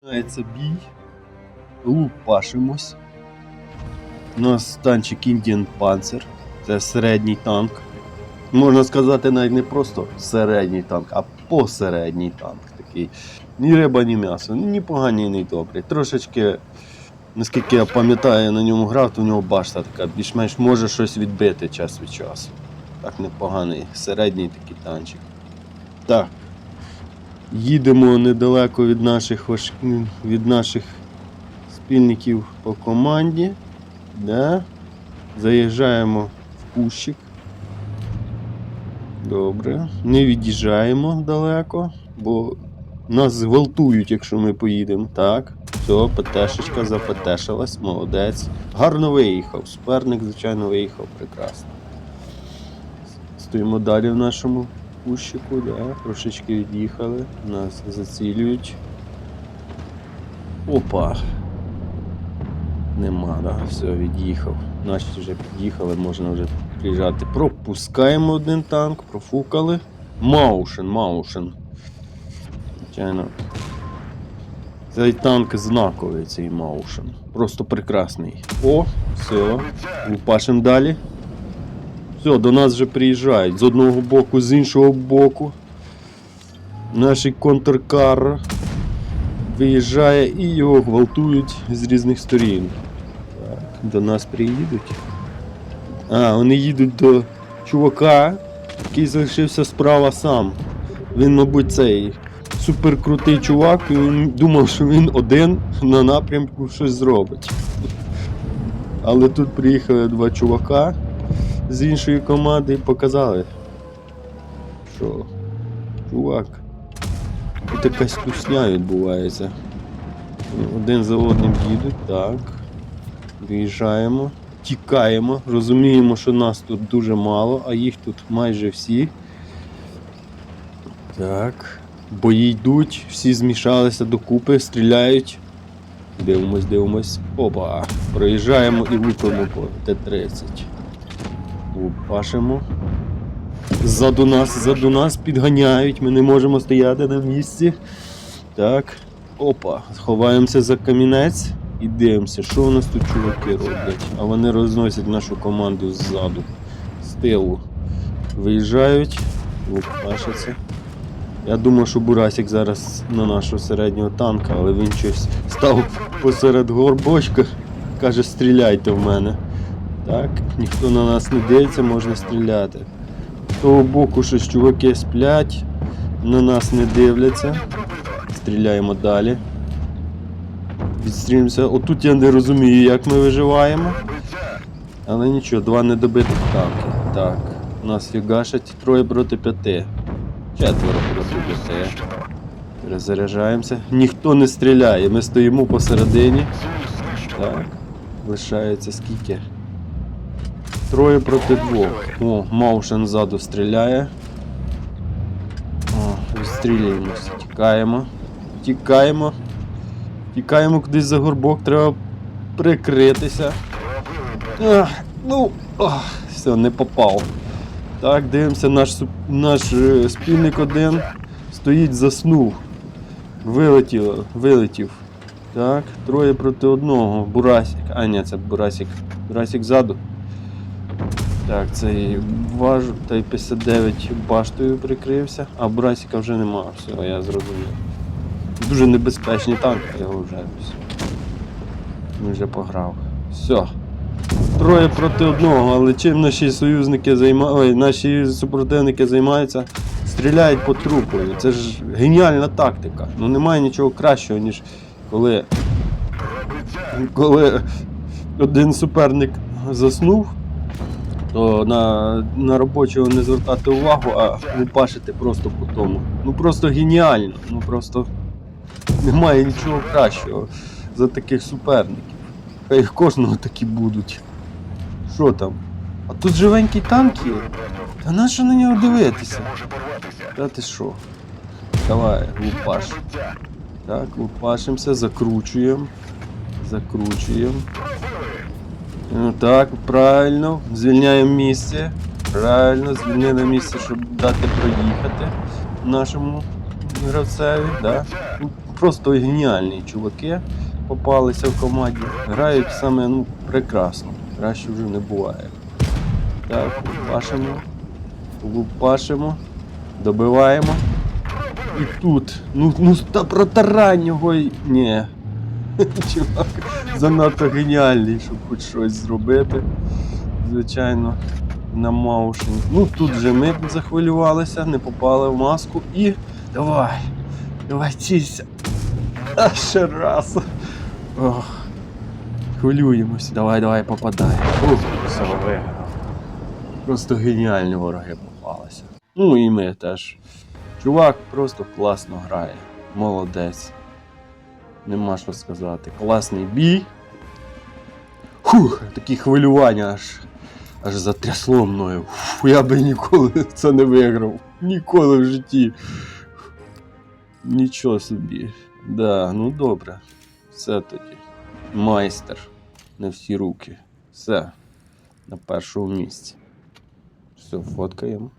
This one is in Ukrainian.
Починається бій. Лупашимось. У нас танчик Indian Panzer. Це середній танк. Можна сказати, навіть не просто середній танк, а посередній танк такий. Ні риба, ні м'ясо. Ні поганий, ні добрий. Трошечки, наскільки я пам'ятаю, на ньому грав, то у нього башта така, більш-менш може щось відбити час від часу. Так непоганий, середній такий танчик. Так. Їдемо недалеко від наших важ... від наших спільників по команді. Да? Заїжджаємо в кущик. Добре. Не від'їжджаємо далеко, бо нас зґвалтують, якщо ми поїдемо. Так. Все, ПТшечка запетешилась, молодець. Гарно виїхав. Суперник, звичайно, виїхав прекрасно. Стоїмо далі в нашому кущику, да, трошечки від'їхали, нас зацілюють. Опа. Нема, да, все, від'їхав. Наші вже під'їхали, можна вже приїжджати. Пропускаємо один танк, профукали. Маушен, Маушен. Звичайно. Цей танк знаковий, цей Маушен. Просто прекрасний. О, все. Лупашим далі. Все, до нас вже приїжджають з одного боку, з іншого боку. Наш контркар виїжджає і його гвалтують з різних сторін. Так, до нас приїдуть. А, вони їдуть до чувака, який залишився справа сам. Він, мабуть, цей суперкрутий чувак, і він думав, що він один на напрямку щось зробить. Але тут приїхали два чувака з іншої команди і показали, що чувак, тут якась тусня відбувається. Один за одним їдуть, так. Виїжджаємо, тікаємо, розуміємо, що нас тут дуже мало, а їх тут майже всі. Так. Бої йдуть, всі змішалися докупи, стріляють. Дивимось, дивимось. Опа! Проїжджаємо і лупимо по Т-30. Лупашимо. Ззаду нас, ззаду нас підганяють, ми не можемо стояти на місці. Так. Опа, ховаємося за камінець і дивимося, що у нас тут чуваки роблять. А вони розносять нашу команду ззаду, з тилу. Виїжджають, лупашаться. Я думав, що Бурасик зараз на нашого середнього танка, але він щось став посеред горбочка. Каже, стріляйте в мене. Так, ніхто на нас не дивиться, можна стріляти. З того боку щось чуваки сплять, на нас не дивляться. Стріляємо далі. Відстрілюємося. Отут я не розумію, як ми виживаємо. Але нічого, два недобитих танки. Так, нас фігашать троє проти п'яти. Четверо проти п'яти. Перезаряджаємося. Ніхто не стріляє, ми стоїмо посередині. Так. Лишається скільки? Троє проти двох. О, Маушен ззаду стріляє. О, відстрілюємося. Тікаємо. Тікаємо. Тікаємо кудись за горбок, треба прикритися. Ах, ну, ах, все, не попав. Так, дивимося, наш, наш е, спільник один стоїть, заснув. Вилетіло, вилетів. Так, троє проти одного. Бурасик. А, ні, це Бурасик. Бурасик ззаду. Так, цей важ, той 59 баштою прикрився, а Бурасика вже нема, все, я зрозумів. Дуже небезпечний танк, я його вже. Він вже пограв. Все. Троє проти одного, але чим наші союзники ой, наші супротивники займаються, стріляють по трупу. Це ж геніальна тактика. Ну немає нічого кращого, ніж коли, коли один суперник заснув, то на, на робочого не звертати увагу, а лупашити просто по тому. Ну просто геніально. Ну просто немає нічого кращого за таких суперників. Хай їх кожного такі будуть. Що там? А тут живенький танк є. Та на що на нього дивитися? Та ти що? Давай, лупаш. Так, лупашимося, закручуємо. Закручуємо. Ну так, правильно. Звільняємо місце. Правильно, звільнили місце, щоб дати проїхати нашому гравцеві. Да? Просто геніальні чуваки попалися в команді. Грають саме ну, прекрасно. Краще вже не буває. Так, лупашимо. Лупашимо. Добиваємо. І тут. Ну, ну та протарань його. Ні. Чувак занадто геніальний, щоб хоч щось зробити. Звичайно, на маушені. Ну тут же ми захвилювалися, не попали в маску і. Давай! Давай цілься! А ще раз! Ох. Хвилюємось. Давай, давай, попадай. Просто геніальні вороги попалися. Ну і ми теж. Чувак просто класно грає. Молодець. Нема що сказати. Класний бій. Фух, такі хвилювання аж, аж затрясло мною. Фу, я би ніколи це не виграв. Ніколи в житті. Нічого собі. Да, ну добре. Все тоді. Майстер. На всі руки. Все. На першому місці. Все, фоткаємо.